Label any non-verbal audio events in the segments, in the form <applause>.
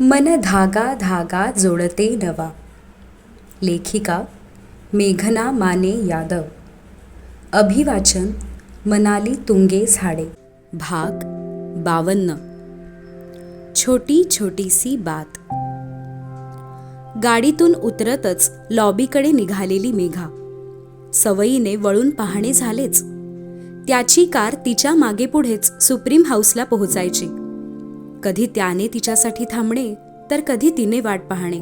मन धागा धागा जोडते नवा. लेखिका मेघना माने यादव. अभिवाचन मनाली तुंगे झाडे. भाग बावन्न. छोटी छोटीसी बात. गाडीतून उतरतच लॉबीकडे निघालेली मेघा. सवयीने वळून पाहणे झालेच. त्याची कार तिच्या मागेपुढेच सुप्रीम हाऊसला पोहोचायची. कधी त्याने तिच्यासाठी थांबणे तर कधी तिने वाट पाहणे.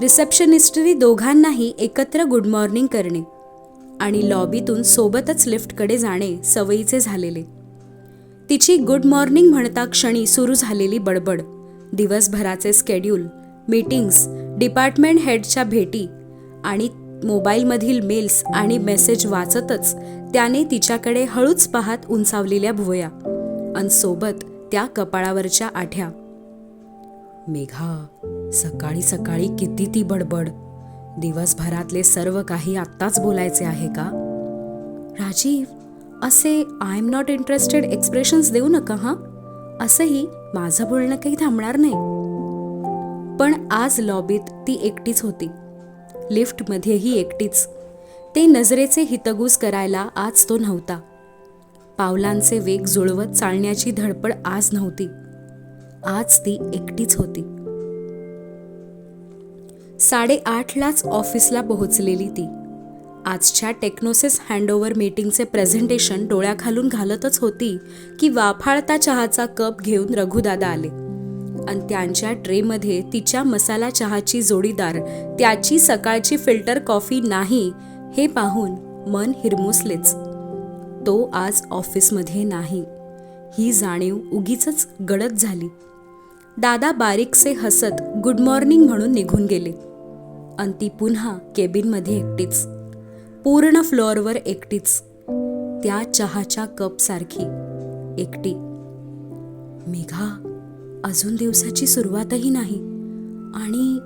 रिसेप्शनिस्टनी दोघांनाही एकत्र गुड मॉर्निंग करणे आणि लॉबीतून सोबतच लिफ्टकडे जाणे सवयीचे झालेले. तिची गुड मॉर्निंग म्हणता क्षणी सुरू झालेली बडबड दिवसभराचे स्केड्यूल मीटिंग्स डिपार्टमेंट हेडच्या भेटी आणि मोबाईलमधील मेल्स आणि मेसेज वाचतच त्याने तिच्याकडे हळूच पाहत उंचावलेल्या भुवया. अन सोबत त्या कपाळावरच्या आठ्या. मेघा सकाळी सकाळी किती ती बडबड. दिवसभरातले सर्व काही आत्ताच बोलायचे आहे का? राजीव असे I am not interested expressions देऊ नका हां. असंही माझं बोलणं काही थांबणार नाही. पण आज लॉबीत ती एकटीच होती. लिफ्टमध्येही एकटीच. ते नजरेचे हितगुज करायला आज तो नव्हता. पावलांचे वेग जुळवत चालण्याची धडपड आज नव्हती. आज ती एकटीच होती. साडेआठलाच ऑफिसला पोहोचलेली ती. आजच्या टेक्नोसिस हँडओव्हर मीटिंगचे प्रेझेंटेशन डोळ्याखालून घालतच होती की वाफाळता चहाचा कप घेऊन रघुदादा आले. आणि त्यांच्या ट्रेमध्ये तिच्या मसाला चहाची जोडीदार त्याची सकाळची फिल्टर कॉफी नाही हे पाहून मन हिरमुसलेच. तो आज ऑफिसमध्ये नाही. ही जाणीव उगीच गडद झाली. दादा बारीकसे हसत गुड मॉर्निंग म्हणून निघून गेले. आणि ती पुन्हा केबिनमध्ये एकटीच. पूर्ण फ्लोअरवर एकटीच. त्या चहाच्या कपसारखी एकटी. मेघा अजून दिवसाची सुरुवातही नाही. आणि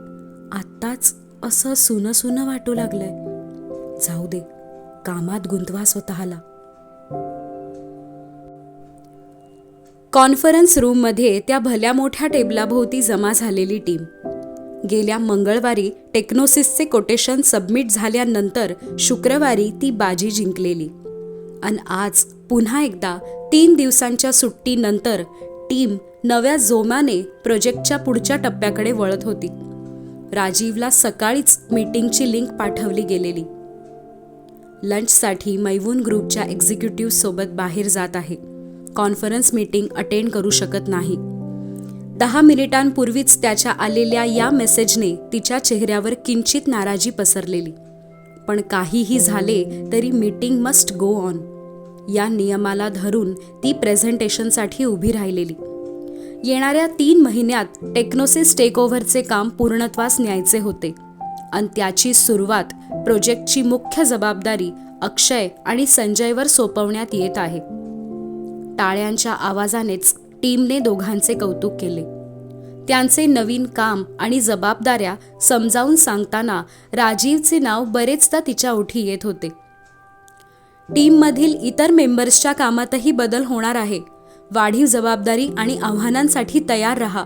आत्ताच असं सुनं सुनं वाटू लागलंय. जाऊ दे कामात गुंतवा स्वतःला. कॉन्फरन्स रूममध्ये त्या भल्या मोठ्या टेबलाभोवती जमा झालेली टीम. गेल्या मंगळवारी टेक्नोसिसचे कोटेशन सबमिट झाल्यानंतर शुक्रवारी ती बाजी जिंकलेली. आणि आज पुन्हा एकदा तीन दिवसांच्या सुट्टीनंतर टीम नव्या जोमाने प्रोजेक्टच्या पुढच्या टप्प्याकडे वळत होती. राजीवला सकाळीच मीटिंगची लिंक पाठवली गेलेली. लंचसाठी मैवून ग्रुपच्या एक्झिक्युटिव्हसोबत बाहेर जात आहे. कॉन्फरन्स मीटिंग अटेंड करू शकत नाही. दहा मिनिटांपूर्वीच त्याच्या आलेल्या या मेसेजने तिच्या चेहऱ्यावर किंचित नाराजी पसरलेली. पण काहीही झाले तरी मीटिंग मस्ट गो ऑन या नियमाला धरून ती प्रेझेंटेशनसाठी उभी राहिलेली. येणाऱ्या तीन महिन्यात टेक्नोसिस टेकओव्हरचे काम पूर्णत्वास न्यायचे होते. आणि त्याची सुरुवात प्रोजेक्टची मुख्य जबाबदारी अक्षय आणि संजयवर सोपवण्यात येत आहे. टाळ्यांच्या आवाजानेच टीमने दोघांचे कौतुक केले. त्यांचे नवीन काम आणि जबाबदाऱ्या समजावून सांगताना राजीवचे नाव बरेचदा तिच्या ओठी येत होते. टीममधील इतर मेंबर्सच्या कामातही बदल होणार आहे. वाढीव जबाबदारी आणि आव्हानांसाठी तयार रहा.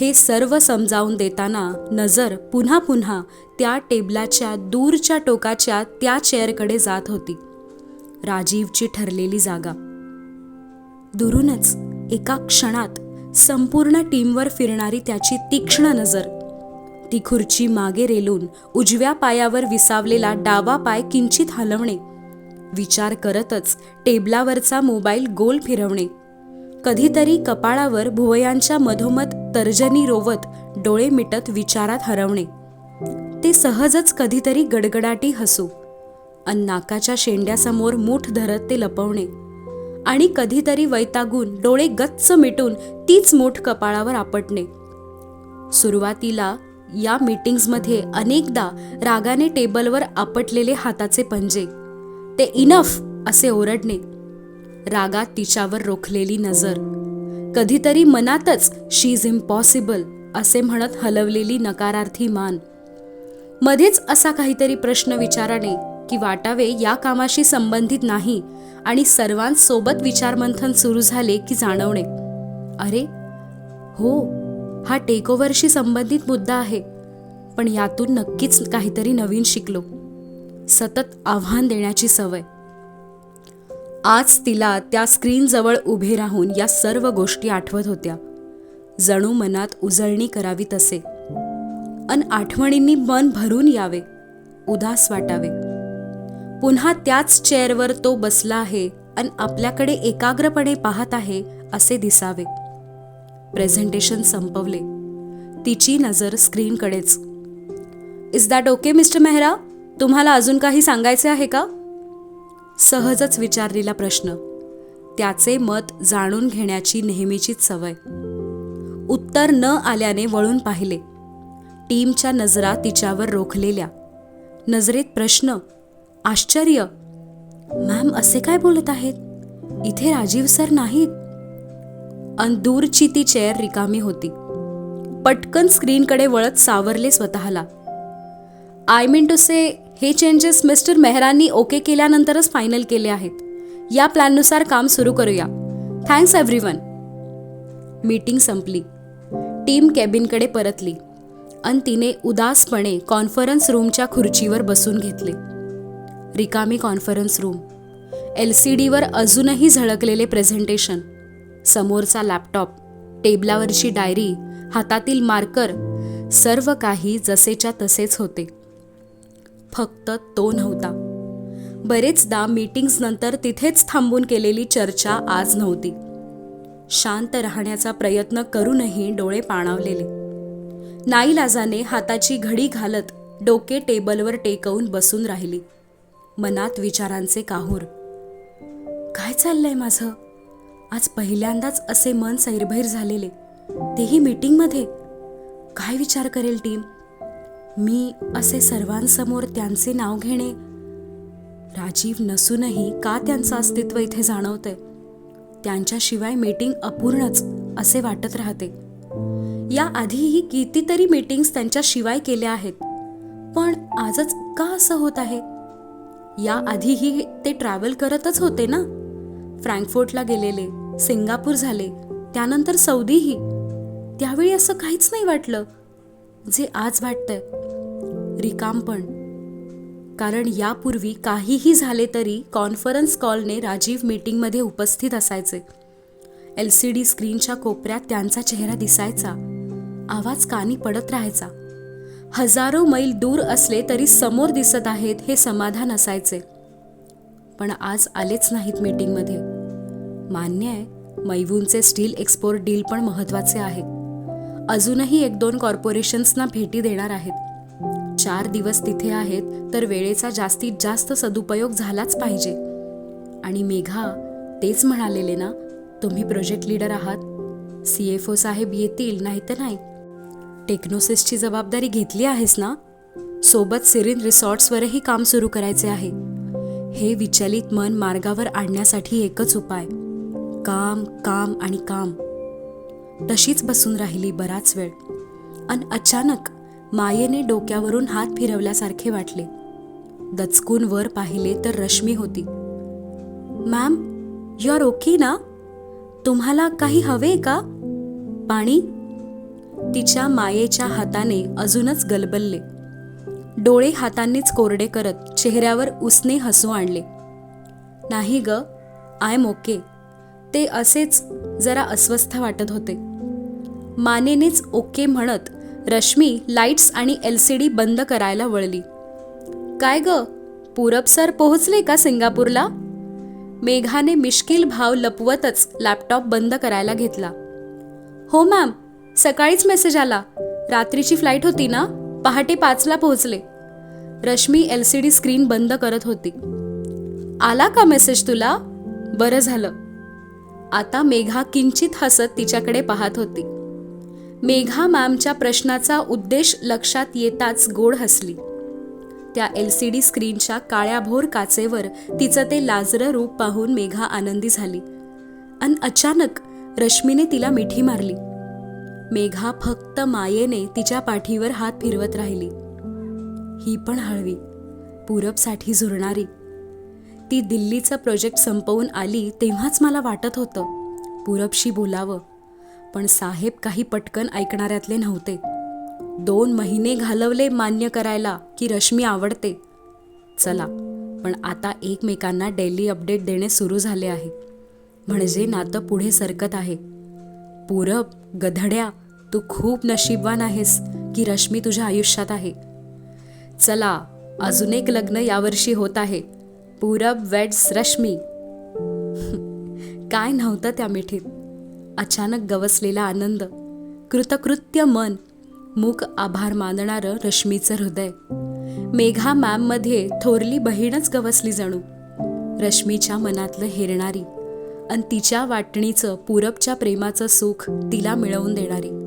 हे सर्व समजावून देताना नजर पुन्हा पुन्हा त्या टेबलाच्या दूरच्या टोकाच्या त्या चेअरकडे जात होती. राजीवची ठरलेली जागा. दुरूनच एका क्षणात संपूर्ण टीमवर फिरणारी त्याची तीक्ष्ण नजर. ती खुर्ची मागे रेलून उजव्या पायावर विसावलेला डावा पाय किंचित हलवणे. विचार करतच टेबलावरचा मोबाईल गोल फिरवणे. कधीतरी कपाळावर भुवयांच्या मधोमध तर्जनी रोवत डोळे मिटत विचारात हरवणे. ते सहजच कधीतरी गडगडाटी हसू. अन नाकाच्या शेंड्यासमोर मूठ धरत ते लपवणे. आणि कधीतरी वैतागून डोळे गच्च मिटून तीच मूठ कपाळावर आपटणे. सुरुवातीला या मीटिंग्समध्ये अनेकदा रागाने टेबलवर आपटलेले हाताचे पंजे. ते इनफ असे ओरडणे. रागात तिच्यावर रोखलेली नजर. कधीतरी मनातच शी इज इम्पॉसिबल असे म्हणत हलवलेली नकारार्थी मान. मध्येच असा काहीतरी प्रश्न विचाराने की वाटावे या कामाशी संबंधित नाही आणि सर्वांसोबत विचारमंथन सुरू झाले की जाणवणे. अरे हो हा टेकओव्हरशी संबंधित मुद्दा आहे पण यातून नक्कीच काहीतरी नवीन शिकलो. सतत आव्हान देण्याची सवय. आज तिला त्या स्क्रीनजवळ उभे राहून या सर्व गोष्टी आठवत होत्या. जणू मनात उजळणी करावी तसे. अन आठवणींनी मन भरून यावे उदास वाटावे. पुन्हा त्याच चेअरवर तो बसला आहे अन आपल्याकडे एकाग्रपणे पाहत आहे असे दिसावे. प्रेझेंटेशन संपवले. तिची नजर स्क्रीनकडेच. Is that okay mister Mehra? तुम्हाला अजून काही सांगायचे आहे का? सहजच विचारलेला प्रश्न. त्याचे मत जाणून घेण्याची नेहमीचीच सवय. उत्तर न आल्याने वळून पाहिले. टीमच्या नजरा तिच्यावर रोखलेल्या. नजरेत प्रश्न आश्चर्य! मॅम असे काय बोलत आहेत? इथे राजीव सर नाहीत. अन दूरची ती चेअर रिकामी होती. पटकन स्क्रीनकडे वळत सावरले स्वतःला. आय मीन टू से हे चेंजेस मिस्टर मेहरांनी ओके केल्यानंतरच फायनल केले आहेत. या प्लॅननुसार काम सुरू करूया. थँक्स एव्हरीवन मीटिंग संपली. टीम कॅबिनकडे परतली. अन तिने उदासपणे कॉन्फरन्स रूमच्या खुर्चीवर बसून घेतले. रिकामी कॉन्फरन्स रूम एल सी डीवर अजूनही झळकलेले प्रेझेंटेशन समोरचा लॅपटॉप टेबलावरची डायरी हातातील मार्कर सर्व काही जसेच्या तसेच होते. फक्त तो नव्हता. बरेचदा मीटिंग्स नंतर तिथेच थांबून केलेली चर्चा आज नव्हती. शांत राहण्याचा प्रयत्न करूनही डोळे पाणावलेले. नाईलाजाने हाताची घडी घालत डोके टेबलवर टेकवून बसून राहिली. मनात विचारांचे काहूर. काय चाललंय माझं? आज पहिल्यांदाच असे मन सैरभैर झालेले. तेही मीटिंगमध्ये काय विचार करेल टीम मी असे सर्वांसमोर त्यांचे नाव घेणे राजीव नसूनही का त्यांचं अस्तित्व इथे जाणवतंय त्यांच्याशिवाय मीटिंग अपूर्णच असे वाटत राहते. या आधीही कितीतरी मीटिंग्स त्यांच्याशिवाय केल्या आहेत. पण आजच का असं होत आहे? या आधीही ते ट्रॅव्हल करतच होते ना? फ्रँकफोर्टला गेलेले सिंगापूर झाले त्यानंतर सौदीही. त्यावेळी असं काहीच नाही वाटलं. जे आज वाटतंय रिकामपण कारण यापूर्वी काहीही झाले तरी कॉन्फरन्स कॉलने राजीव मीटिंगमध्ये उपस्थित असायचे. एल सी डी स्क्रीनच्या कोपऱ्यात त्यांचा चेहरा दिसायचा. आवाज कानी पडत राहायचा. हजारो मैल दूर असले तरी समोर दिसत आहेत हे समाधान असायचे. पण आज आलेच नाहीत मीटिंगमध्ये. मान्य आहे मैवूनचे स्टील एक्सपोर्ट डील पण महत्त्वाचे आहे. अजूनही एक दोन कॉर्पोरेशन्सना भेटी देणार आहेत. चार दिवस तिथे आहेत तर वेळेचा जास्तीत जास्त सदुपयोग झालाच पाहिजे. आणि मेघा तेच म्हणालेले ना तुम्ही प्रोजेक्ट लीडर आहात. सी एफ ओ साहेब येतील नाही तर नाही. टेक्नोसिसची जबाबदारी घेतली आहेस ना? सोबत सिरिन रिसॉर्ट्सवरही काम सुरू करायचे आहे. हे विचलित मन मार्गावर आणण्यासाठी एकच उपाय. काम काम आणि काम. तशीच बसून राहिली बराच वेळ. अन अचानक मायेने डोक्यावरून हात फिरवल्यासारखे वाटले. दचकून वर पाहिले तर रश्मी होती. मॅम यू आर ओके ना? तुम्हाला काही हवे का? पाणी? तिच्या मायेच्या हाताने अजूनच गलबलले. डोळे हातांनीच कोरडे करत चेहऱ्यावर उसने हसू आणले. नाही ग आय एम ओके. ते असेच जरा अस्वस्थ वाटत होते. मानेनेच ओके म्हणत रश्मी लाईट्स आणि एल सी डी बंद करायला वळली. काय ग? पूरब सर पोहोचले का सिंगापूरला? मेघाने मिश्किल भाव लपवतच लॅपटॉप बंद करायला घेतला. हो मॅम सकाळीच मेसेज आला. रात्रीची फ्लाईट होती ना? पहाटे पाचला पोहोचले. Rashmi L C D screen बंद करत होती. आला का मेसेज तुला? बरं झालं. आता मेघा किंचित हसत तिच्याकडे पाहत होती. मेघा मॅमच्या प्रश्नाचा उद्देश लक्षात येताच गोड हसली. त्या एल सी डी स्क्रीनच्या काळ्याभोर काचेवर तिचं ते लाजरं रूप पाहून मेघा आनंदी झाली. अन अचानक रश्मीने तिला मिठी मारली. मेघा फक्त मायेने तिच्या पाठीवर हात फिरवत राहिली. ही पण हळवी पूरबसाठी झुरणारी. ती दिल्लीचं प्रोजेक्ट संपवून आली तेव्हाच मला वाटत होतं पूरबशी बोलावं. पण साहेब काही पटकन ऐकणाऱ्यातले नव्हते. दोन महिने घालवले मान्य करायला की रश्मी आवडते. चला पण आता एकमेकांना डेली अपडेट देणे सुरू झाले आहे. म्हणजे नातं पुढे सरकत आहे. पूरब गधड्या तू खूप नशीबवान आहेस की रश्मी तुझ्या आयुष्यात आहे. चला अजून एक लग्न यावर्षी होत आहे. पूरब वेड्स रश्मी. <laughs> काय नव्हतं त्या मिठीत. अचानक गवसलेला आनंद कृतकृत्य मन मूक आभार मानणारं रश्मीचं हृदय. मेघा मॅममध्ये थोरली बहीणच गवसली जणू. रश्मीच्या मनातलं हेरणारी आणि तिच्या वाटणीचं पूरबच्या प्रेमाचं सुख तिला मिळवून देणारी.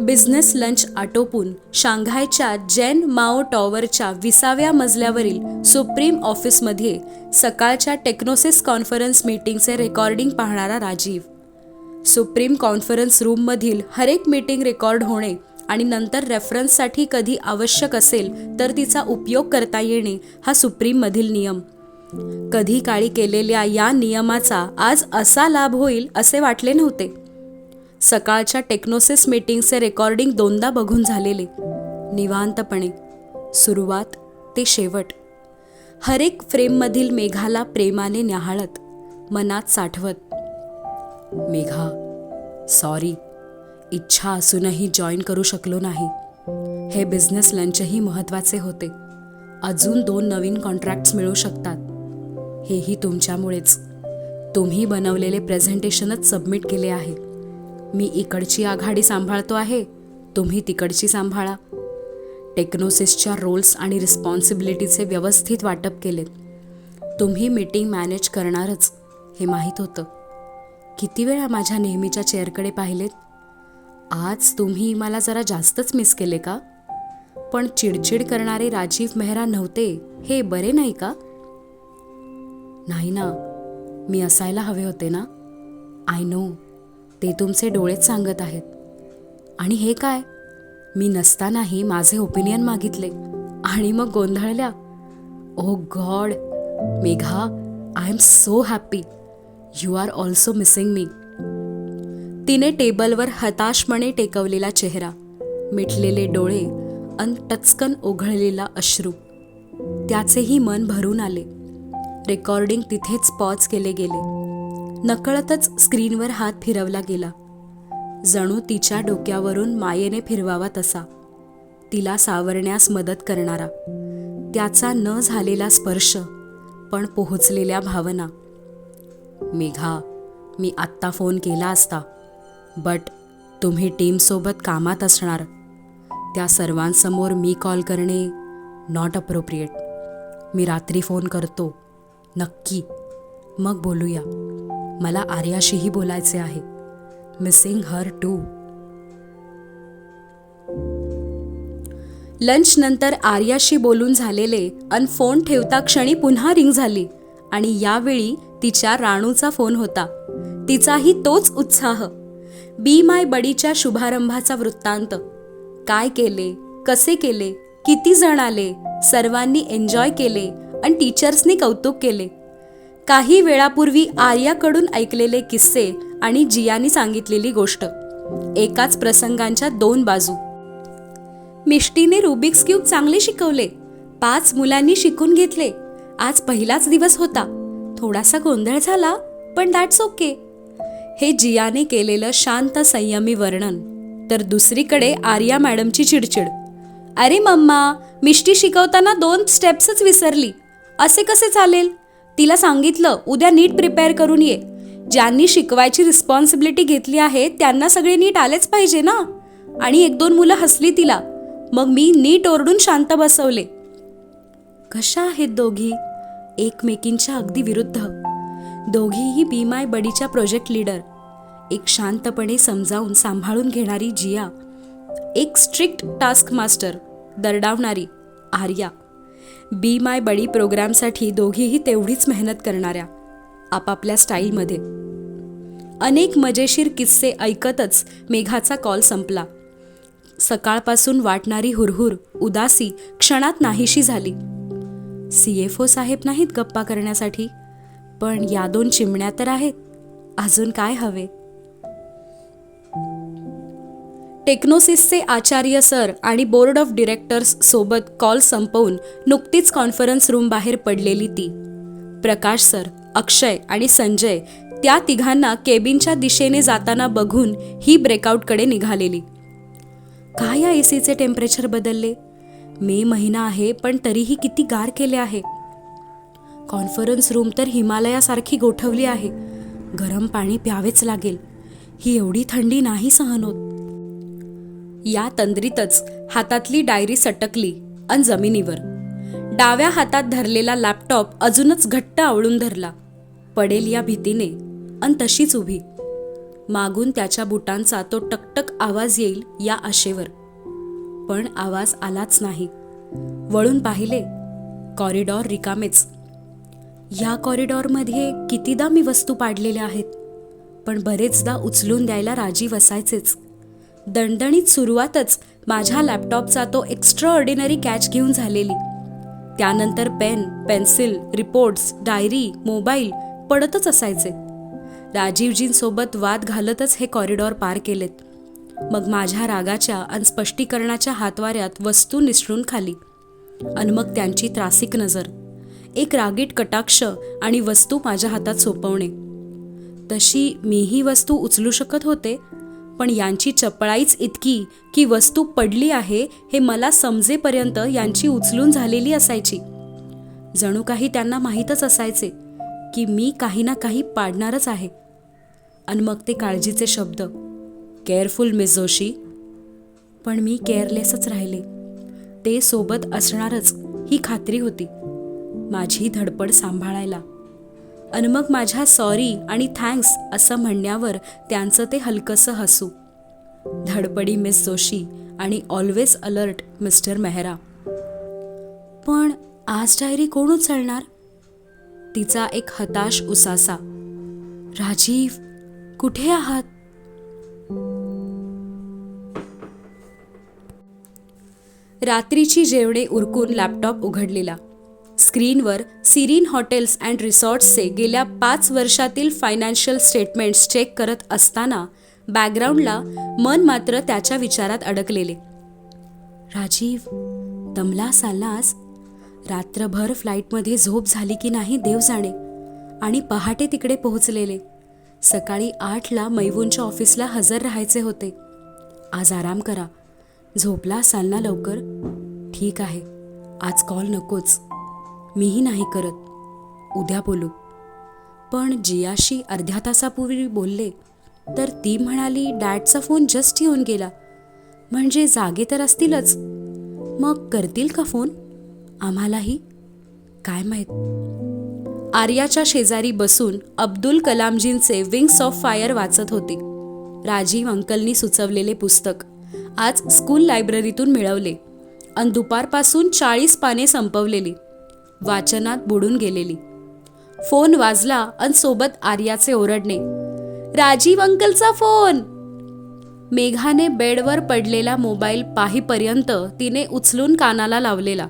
बिझनेस लंच आटोपून शांघायच्या जेन माओ टॉवरच्या विसाव्या मजल्यावरील सुप्रीम ऑफिसमध्ये सकाळच्या टेक्नोसिस कॉन्फरन्स मीटिंगचे रेकॉर्डिंग पाहणारा राजीव. सुप्रीम कॉन्फरन्स रूममधील हरेक मीटिंग रेकॉर्ड होणे आणि नंतर रेफरन्ससाठी कधी आवश्यक असेल तर तिचा उपयोग करता येणे हा सुप्रीममधील नियम. कधी काळी केलेल्या या नियमाचा आज असा लाभ होईल असे वाटले नव्हते. सकाळच्या टेक्नोसिस मीटिंगचे रेकॉर्डिंग दोनदा बघून झालेले. निवांतपणे. सुरुवात ते शेवट. हरेक फ्रेममधील मेघाला प्रेमाने न्याहाळत मनात साठवत. मेघा सॉरी. इच्छा असूनही जॉईन करू शकलो नाही. हे बिझनेस लंचही महत्त्वाचे होते. अजून दोन नवीन कॉन्ट्रॅक्ट्स मिळू शकतात. हेही तुमच्यामुळेच. तुम्ही बनवलेले प्रेझेंटेशनच सबमिट केले आहे. मी इकडची आघाडी सांभाळतो आहे तुम्ही तिकडची सांभाळा. टेक्नोसिसच्या रोल्स आणि रिस्पॉन्सिबिलिटीचे व्यवस्थित वाटप केलेत. तुम्ही मीटिंग मॅनेज करणारच हे माहीत होतं. किती वेळा माझ्या नेहमीच्या चेअरकडे पाहिलेत? आज तुम्ही मला जरा जास्तच मिस केले का? पण चिडचिड करणारे राजीव मेहरा नव्हते हे बरे नाही का? नाही ना मी असायला हवे होते ना? आय नो ते तुमचे डोळेच सांगत आहेत. आणि हे काय? मी नसतानाही माझे ओपिनियन मागितले. आणि मग गोंधळल्या. Oh O god Megha I am so happy you are also missing me तिने टेबलवर हताशपणे टेकवलेला चेहरा मिटलेले डोळे अन टचकन ओघळलेला अश्रू. त्याचेही मन भरून आले. रेकॉर्डिंग तिथेच पॉज केले गेले. नकळतच स्क्रीनवर हात फिरवला गेला. जणू तिच्या डोक्यावरून मायेने फिरवावा तसा. तिला सावरण्यास मदत करणारा. त्याचा न झालेला स्पर्श पण पोहोचलेल्या भावना. मेघा मी आत्ता फोन केला असता. बट तुम्ही टीमसोबत कामात असणार. त्या सर्वांसमोर मी कॉल करणे नॉट अप्रोप्रिएट मी रात्री फोन करतो. नक्की. मग बोलूया. मला आर्याशीही बोलायचे आहे. Missing her to. लंच नंतर आर्याशी बोलून झालेले अन फोन ठेवता क्षणी पुन्हा रिंग झाली आणि यावेळी तिच्या राणूचा फोन होता. तिचाही तोच उत्साह. बी माय बडीच्या शुभारंभाचा वृत्तांत. काय केले? कसे केले? किती जण आले? सर्वांनी एन्जॉय केले आणि टीचर्सनी कौतुक केले. काही वेळापूर्वी आर्याकडून ऐकलेले किस्से आणि जियानी सांगितलेली गोष्ट. एकाच प्रसंगांच्या दोन बाजू. मिष्टीने रुबिक्स क्यूब चांगले शिकवले. पाच मुलांनी शिकून घेतले. आज पहिलाच दिवस होता. थोडासा गोंधळ झाला पण दॅट्स ओके. हे जियाने केलेलं शांत संयमी वर्णन. तर दुसरीकडे आर्या मॅडमची चिडचिड. अरे मम्मा मिष्टी शिकवताना दोन स्टेप्सच विसरली. असे कसे चालेल? तिला सांगितलं उद्या नीट प्रिपेअर करून ये. ज्यांनी शिकवायची रिस्पॉन्सिबिलिटी घेतली आहे त्यांना सगळे नीट आलेच पाहिजे ना? आणि एक दोन मुलं हसली तिला. मग मी नीट ओरडून शांत बसवले. कशा आहेत दोघी? एकमेकींच्या अगदी विरुद्ध. दोघीही बी माय बडीच्या प्रोजेक्ट लीडर. एक शांतपणे समजावून सांभाळून घेणारी जिया. एक स्ट्रिक्ट टास्क मास्टर दरडावणारी आर्या. बी माय बडी प्रोग्रामसाठी दोघीही तेवढीच मेहनत करणाऱ्या. आपापल्या स्टाईलमध्ये. अनेक मजेशीर किस्से ऐकतच मेघाचा कॉल संपला. सकाळपासून वाटणारी हुरहुर उदासी क्षणात नाहीशी झाली. सी एफ ओ साहेब नाहीत गप्पा करण्यासाठी. पण या दोन चिमण्या तर आहेत. अजून काय हवे? टेक्नोसिसचे आचार्य सर आणि बोर्ड ऑफ डिरेक्टर्स सोबत कॉल संपवून नुकतीच कॉन्फरन्स रूम बाहेर पडलेली ती. प्रकाश सर अक्षय आणि संजय त्या तिघांना केबिनच्या दिशेने जाताना बघून ही ब्रेकआउटकडे निघालेली. का या एसीचे टेम्परेचर बदलले? मे महिना आहे पण तरीही किती गार केले आहे. कॉन्फरन्स रूम तर हिमालयासारखी गोठवली आहे. गरम पाणी प्यावेच लागेल. ही एवढी थंडी नाही सहन होत. या तंद्रीतच हातातली डायरी सटकली अन जमिनीवर. डाव्या हातात धरलेला लॅपटॉप अजूनच घट्ट आवळून धरला. पडेल या भीतीने अन तशीच उभी. मागून त्याच्या बुटांचा तो टकटक आवाज येईल या आशेवर. पण आवाज आलाच नाही. वळून पाहिले कॉरिडॉर रिकामेच. या कॉरिडॉरमध्ये कितीदा मी वस्तू पाडलेल्या आहेत? पण बरेचदा उचलून द्यायला राजी वसायचेच. दणदणीत सुरुवातच माझ्या लॅपटॉपचा तो एक्स्ट्रा ऑर्डिनरी कॅच घेऊन झालेली. त्यानंतर pen pencil reports diary mobile पडतच असायचे. राजीवजींसोबत वाद घालतच हे कॉरिडॉर पार केलेत. मग माझ्या रागाच्या आणि स्पष्टीकरणाच्या हातवाऱ्यात वस्तू निसळून खाली. आणि मग त्यांची त्रासिक नजर. एक रागीट कटाक्ष आणि वस्तू माझ्या हातात सोपवणे. तशी मीही वस्तू उचलू शकत होते? पण यांची चपळाईच इतकी की वस्तू पडली आहे हे मला समजेपर्यंत यांची उचलून झालेली असायची. जणू काही त्यांना माहीतच असायचे की मी काही ना काही पाडणारच आहे. आणि मग ते काळजीचे शब्द केअरफुल मिस जोशी. पण मी केअरलेसच राहिले. ते सोबत असणारच ही खात्री होती. माझी धडपड सांभाळायला. आणि मग माझ्या सॉरी आणि थँक्स असं म्हणण्यावर त्यांचं ते हलकंसं हसू. धडपडी मिस जोशी आणि ऑलवेज अलर्ट मिस्टर मेहरा. पण आज डायरी कोण उचलणार तिचा एक हताश उसासा. राजीव कुठे आहात? रात्रीची जेवणे उरकून लॅपटॉप उघडलेला. स्क्रीनवर सिरीन हॉटेल्स अँड रिसॉर्ट्सचे गेल्या पाच वर्षातील फायनान्शियल स्टेटमेंट्स चेक करत असताना बॅकग्राऊंडला मन मात्र त्याच्या विचारात अडकलेले. राजीव दमला आलास रात्रभर फ्लाईटमध्ये झोप झाली की नाही देव जाणे? आणि पहाटे तिकडे पोहोचलेले. सकाळी आठला मैवूनच्या ऑफिसला हजर राहायचे होते. आज आराम करा. झोपला असाल ना लवकर. ठीक आहे. आज कॉल नकोच. मीही नाही करत. उद्या बोलू. पण जियाशी अर्ध्या तासापूर्वी बोलले तर ती म्हणाली डॅडचा फोन जस्ट येऊन गेला. म्हणजे जागे तर असतीलच. मग करतील का फोन? आम्हालाही? काय माहीत? आर्याच्या शेजारी बसून अब्दुल कलामजींचे विंग्स ऑफ फायर वाचत होते. राजीव अंकलनी सुचवलेले पुस्तक आज स्कूल लायब्ररीतून मिळवले. अन दुपारपासून चाळीस पाने संपवलेली. वाचनात बुडून गेलेली. फोन वाजला अन सोबत आर्याचे ओरडणे राजीव अंकलचा फोन. मेघाने बेडवर पडलेला मोबाईल पाहीपर्यंत तिने उचलून कानाला लावलेला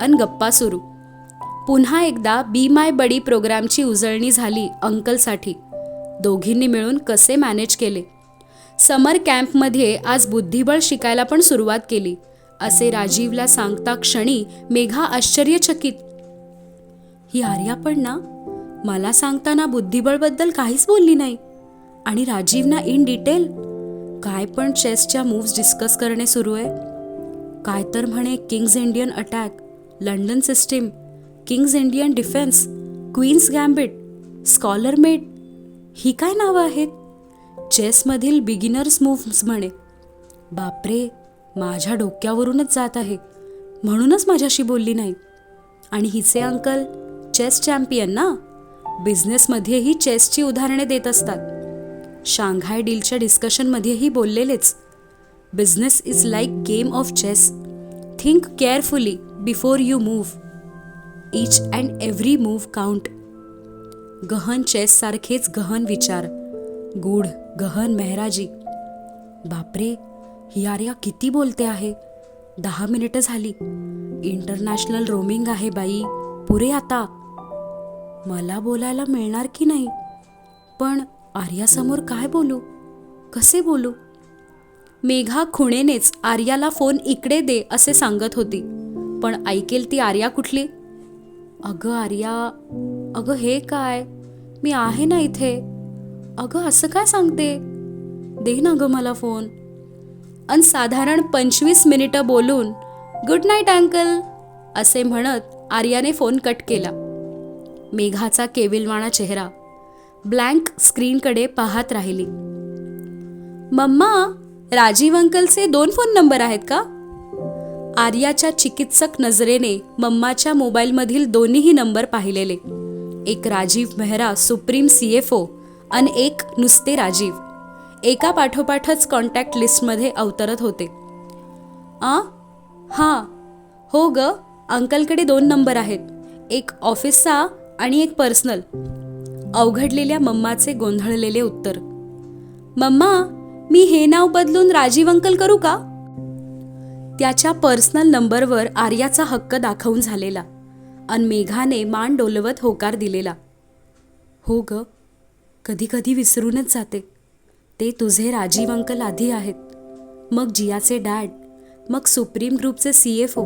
अन गप्पा सुरू. पुन्हा एकदा बी माय बडी प्रोग्रामची उजळणी झाली अंकलसाठी. दोघींनी मिळून कसे मॅनेज केले? समर कॅम्पमध्ये आज बुद्धिबळ शिकायला पण सुरुवात केली असे राजीवला सांगता क्षणी मेघा आश्चर्यचकित ही आर्या पण ना मला सांगताना बुद्धिबळबद्दल काहीच बोलली नाही. आणि राजीवना इन डिटेल काय पण चेसच्या मूव्स डिस्कस करणे सुरू आहे. काय तर म्हणे kings Indian attack London system kings Indian defence queens gambit scholar mate ही काय नावं आहेत? चेसमधील बिगिनर्स मूव्स म्हणे. बापरे माझ्या डोक्यावरूनच जात आहे म्हणूनच माझ्याशी बोलली नाही. आणि हिचे अंकल चेस चॅम्पियन ना? बिझनेसमध्येही चेसची उदाहरणे देत असतात. शांघाय डीलच्या डिस्कशनमध्येही बोललेलेच. Business is like game of chess. Think carefully before you move. Each and every move count. गहन चेससारखेच गहन विचार. गूढ गहन मेहराजी. बापरे ही आर्या किती बोलते आहे? दहा मिनिटं झाली. इंटरनॅशनल रोमिंग आहे बाई. पुरे आता. मला बोलायला मिळणार की नाही? पण आर्यासमोर काय बोलू? कसे बोलू? मेघा खुणेनेच आर्याला फोन इकडे दे असे सांगत होती. पण ऐकेल ती आर्या कुठली? अगं आर्या अगं हे काय? मी आहे ना इथे. अगं असं काय सांगते? दे ना गं मला फोन. अन साधारण पंचवीस मिनिटं बोलून गुड नाईट अंकल असे म्हणत आर्याने फोन कट केला. मेघाचा केविलवाणा चेहरा ब्लँक स्क्रीनकडे पाहत राहिली. मम्मा राजीव अंकलचे दोन फोन नंबर आहेत का? आर्याच्या चिकित्सक नजरेने मम्माच्या मोबाईलमधील दोन्हीही नंबर पाहिलेले. एक Rajiv Mehra Supreme C F O आणि एक नुसते राजीव. एका पाठोपाठच कॉन्टॅक्ट लिस्टमध्ये अवतरत होते. आ? हां. हो ग अंकलकडे दोन नंबर आहेत. एक ऑफिसचा आणि एक पर्सनल अवघडलेल्या मम्माचे गोंधळलेले उत्तर. मम्मा मी हे नाव बदलून राजीव अंकल करू का? त्याच्या पर्सनल नंबरवर आर्याचा हक्क दाखवून झालेला अन मेघाने मान डोलवत होकार दिलेला. हो ग कधी कधी विसरूनच जाते. ते तुझे राजीव अंकल आधी आहेत. मग जियाचे डॅड मग सुप्रीम ग्रुपचे सी एफ ओ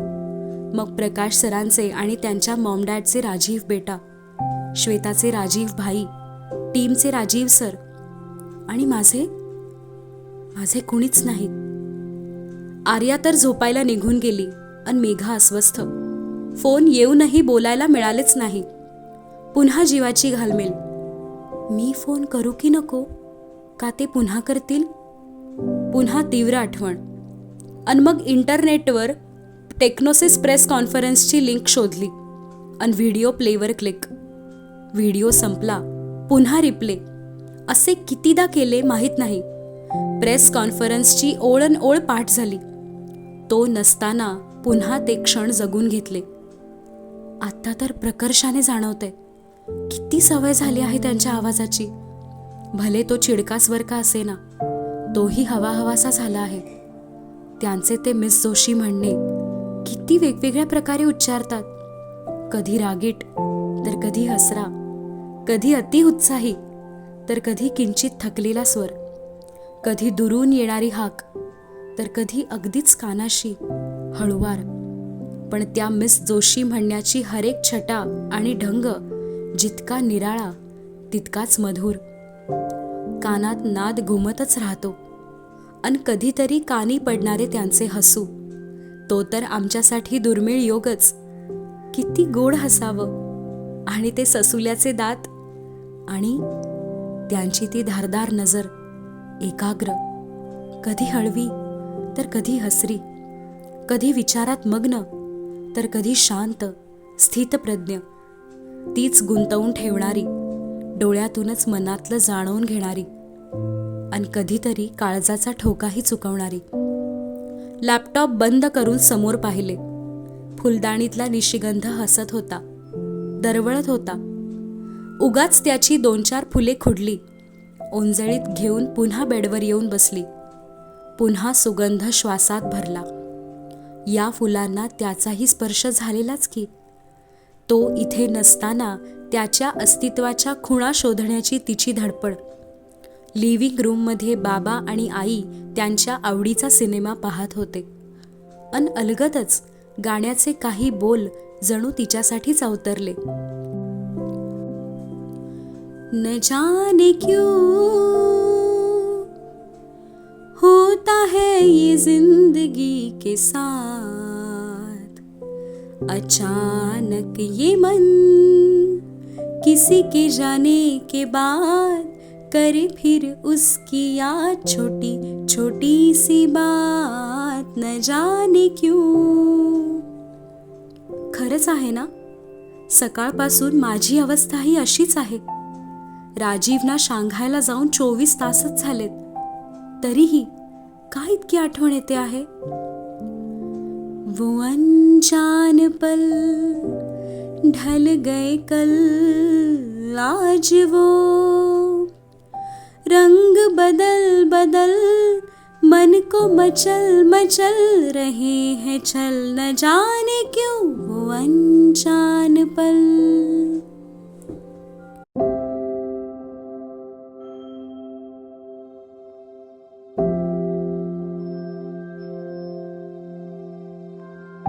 मग प्रकाश सरांचे आणि त्यांच्या मॉम डॅडचे राजीव बेटा. श्वेताचे राजीव भाई टीमचे राजीव सर आणि माझे माझे कुणीच नाहीत. आर्या तर झोपायला निघून गेली आणि मेघा अस्वस्थ. फोन येऊनही बोलायला मिळालेच नाही. पुन्हा जीवाची घालमेल. मी फोन करू की नको? का ते पुन्हा करतील? पुन्हा तीव्र आठवण. आणि मग इंटरनेटवर टेक्नोसिस प्रेस कॉन्फरन्सची लिंक शोधली. आणि व्हिडिओ प्लेवर क्लिक. व्हिडिओ संपला पुन्हा रिप्ले. असे कितीदा केले माहीत नाही. प्रेस कॉन्फरन्सची ओळण ओळ पाठ झाली. तो नसताना पुन्हा ते क्षण जगून घेतले. आत्ता तर प्रकर्षाने जाणवते. किती सवय झाली आहे त्यांच्या आवाजाची. भले तो चिडकास्वर का असेना तोही हवा हवासा झाला आहे. त्यांचे ते मिस जोशी म्हणणे किती वेगवेगळ्या प्रकारे उच्चारतात. कधी रागीट तर कधी हसरा. कधी अति उत्साही तर कधी किंचित थकलेला स्वर. कधी दुरून येणारी हाक तर कधी अगदीच कानाशी हळुवार. पण त्या मिस जोशी म्हणण्याची हरेक छटा आणि ढंग जितका निराळा तितकाच मधुर. कानात नाद घुमतच राहतो. अन कधीतरी कानी पडणारे त्यांचे हसू. तो तर आमच्यासाठी दुर्मिळ योगच. किती गोड हसावं. आणि ते ससुल्याचे दात आणि त्यांची ती धारदार नजर एकाग्र कधी हळवी तर कधी हसरी कधी विचारात मग्न तर कधी शांत स्थितप्रज्ञ. तीच गुंतवून ठेवणारी डोळ्यातूनच मनातलं जाणवून घेणारी आणि कधीतरी काळजाचा ठोकाही चुकवणारी. लॅपटॉप बंद करून समोर पाहिले. फुलदाणीतला निशिगंध हसत होता दरवळत होता. उगाच त्याची दोन चार फुले खुडली. ओंजळीत घेऊन पुन्हा बेडवर येऊन बसली. पुन्हा सुगंध श्वासात भरला. या फुलांना त्याचाही स्पर्श झालेलाच की? तो इथे नसताना त्याच्या अस्तित्वाच्या खुणा शोधण्याची तिची धडपड. लिव्हिंग रूममध्ये बाबा आणि आई त्यांच्या आवडीचा सिनेमा पाहत होते. अन अलगदच गाण्याचे काही बोल जणू तिच्यासाठीच अवतरले. न जाने क्यों होता है ये ज़िंदगी के साथ। अचानक ये मन किसी के जाने के बाद करे फिर उसकी याद छोटी छोटी सी बात। न जाने क्यों। खरंच आहे ना? सकाळपासून माझी अवस्था ही अशीच आहे. राजीवना शांघायला जाऊन चोवीस तासच झालेत. तरीही का इतकी आठवण येते आहे? वो अनजान पल ढल गए कल आज वो रंग बदल बदल मन को मचल मचल रहे हैं चल न जाने क्यों? वो अनजान पल